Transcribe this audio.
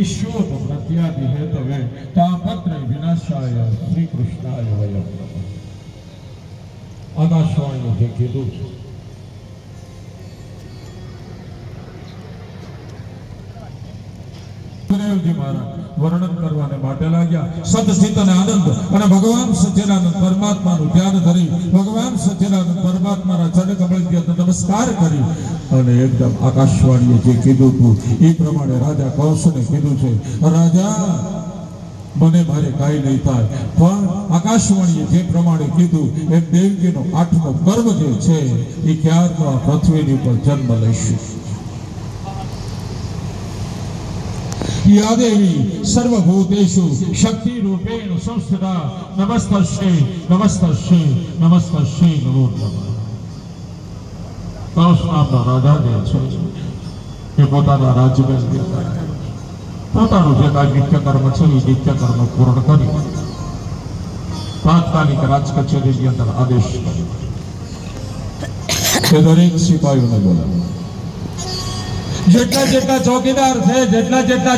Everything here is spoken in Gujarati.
વિશ્વોત પ્રત્યાદિ હેતવે તાપત્ર વિનાશાય શ્રી કૃષ્ણાય વયમ આકાશવાણીએ જે કીધું છે સુખદેવજી મહારાજ વર્ણન કરવાને માટે લાગ્યા. સદચિત અને આનંદ. અને ભગવાન સચ્ચિદાનંદ પરમાત્માનું ધ્યાન ધરી ભગવાન સચ્ચિદાનંદ પરમાત્માના ચરણ કમળ નમસ્કાર કરી અને એકદમ આકાશવાણીએ જે કીધું હતું, એ પ્રમાણે રાજા કૌશને કીધું છે, રાજા, મને મારે કાંઈ નહીં થાય. પણ આકાશવાણીએ જે પ્રમાણે કીધું એમ દેવજીનો આઠમો કર્મ જે છે, એ ક્યારનો આ પૃથ્વીની ઉપર જન્મ લઈશું. યા દેવી સર્વભૂતેષુ શક્તિ રૂપેણ સંસ્થિતા નમસ્તસ્ય નમસ્તસ્ય નમસ્તસ્ય નમો નમઃ કૌશ નામના રાજા જે છે એ પોતાના રાજ્યમાં પોતાનું જે કાંઈ નિત્ય કર્મ છે એ નિત્ય કર્મ પૂર્ણ કરી તાત્કાલિક રાજ કચેરીની અંદર આદેશ કર્યો કે દરેક સિપાહીઓને બોલાવો જેટલા જેટલા ચોકીદાર છે જેટલા જેટલા